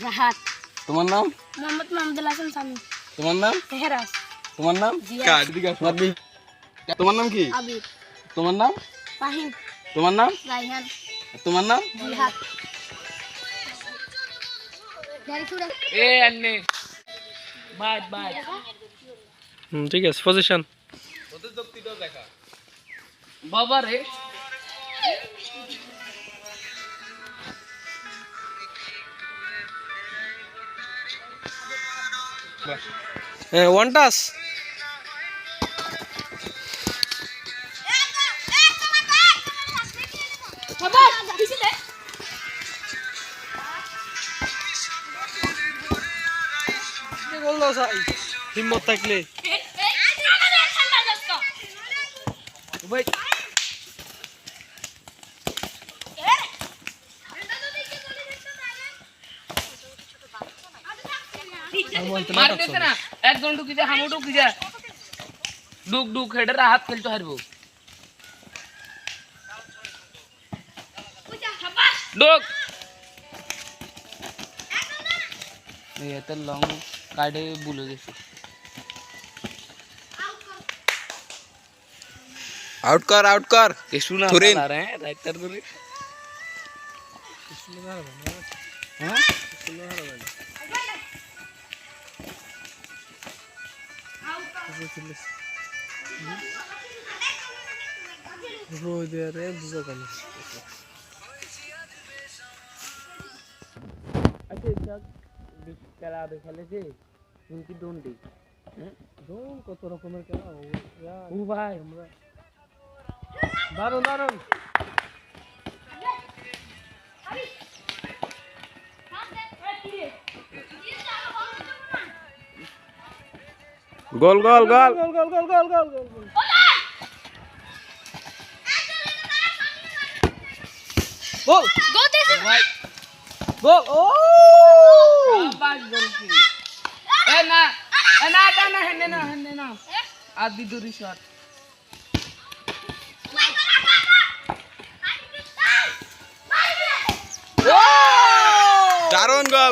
রাহাত তোমার নাম মোহাম্মদ মাহমুদুল হাসান সামি তোমার নাম তেহরাস তোমার নাম জিয়াদ। তোমার বি- তোমার নাম কি আবির তোমার নাম ফাহিম তোমার নাম রাইহান তোমার নাম জিহাদ এ আন্নে বাই বাই হুম ঠিক আছে পজিশন বাবা রে হ্যাঁ ওয়ান টাচ হিম্মত থাকলে ভাই हाथ खेलो हरबू लॉन्ग काटे बोलो आउट कर आउट कर. किसु ना आ रहे हैं राइट कर किसु ना रहा हाँ? किसु ना रहा রোদে বুঝো কেন আচ্ছা খেলা খেলেছে কিন্তু ডন্ডি ধরুন কত রকমের খেলা? ও ভাই আমরা দারুণ দারুণ গোল গোল গোল। গোল গোল গোল গোল গোল গোল গোল। গোল। ভাই গোল ও! বাস বলছি এ না এ না না না হেনে না হেনে না। আদি দূরি শট। দারুণ গোল।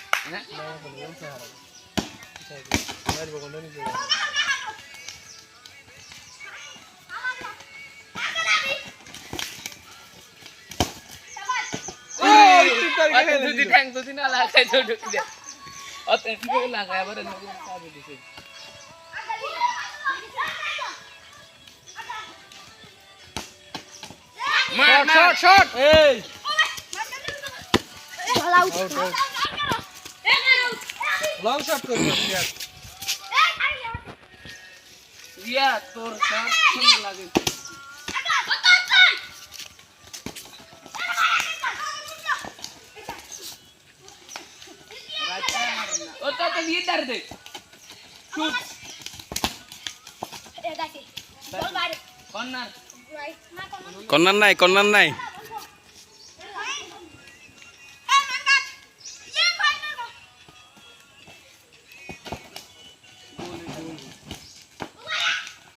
দুদিন ঠ্যাং দুদিন লাগাই ঢুকে যায় অত লাগাই আবার দিছে Shot, shot, shot! Hey! Out, out. Long shot করব ইয়া তোর শট সুন্দর লাগে। ও তো তো দিয়ে দাঁড় দে শুট কর্নার কন্যার নাই কন্যার নাই।